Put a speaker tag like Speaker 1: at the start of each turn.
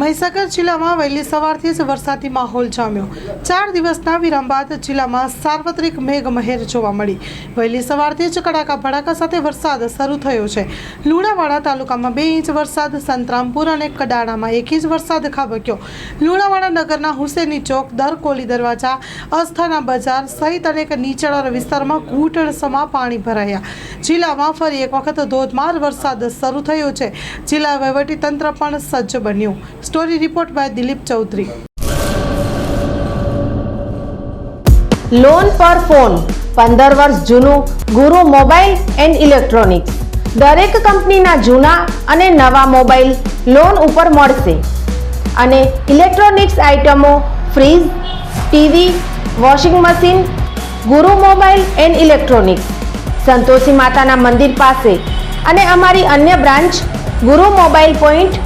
Speaker 1: મહીસાગર જિલ્લામાં વહેલી સવારથી જ વરસાદી માહોલ જામ્યો. ચાર દિવસના વિરામ બાદ જિલ્લામાં સાર્વત્રિક મેઘમહેર જોવા મળી. વહેલી સવારથી જ કડાકા ભડાકા સાથે વરસાદ શરૂ થયો છે. લુણાવાડા તાલુકામાં બે ઇંચ વરસાદ, સંતરામપુર અને કડાણામાં એક ઇંચ વરસાદ ખાબક્યો. લુણાવાડા નગરના હુસેની ચોક, દર કોલી દરવાજા, અસ્થાના બજાર સહિત અનેક નીચાણવાળા વિસ્તારમાં ઘૂંટણસમાં પાણી ભરાયા. જિલ્લામાં ફરી એક વખત ધોધમાર વરસાદ શરૂ થયો છે. જિલ્લા વહીવટી તંત્ર પણ સજ્જ બન્યું. Story report by Dilip Chaudhary
Speaker 2: loan પર ફોન પંદર વર્ષ જૂનું, ગુરુ મોબાઈલ એન્ડ ઇલેક્ટ્રોનિક્સ. દરેક કંપનીના જૂના અને નવા મોબાઈલ લોન ઉપર મળશે. અને ઇલેક્ટ્રોનિક્સ આઇટમો fridge, TV, washing machine, Guru mobile and electronics. Santoshi માતાના મંદિર પાસે. અને અમારી અન્ય branch, Guru mobile point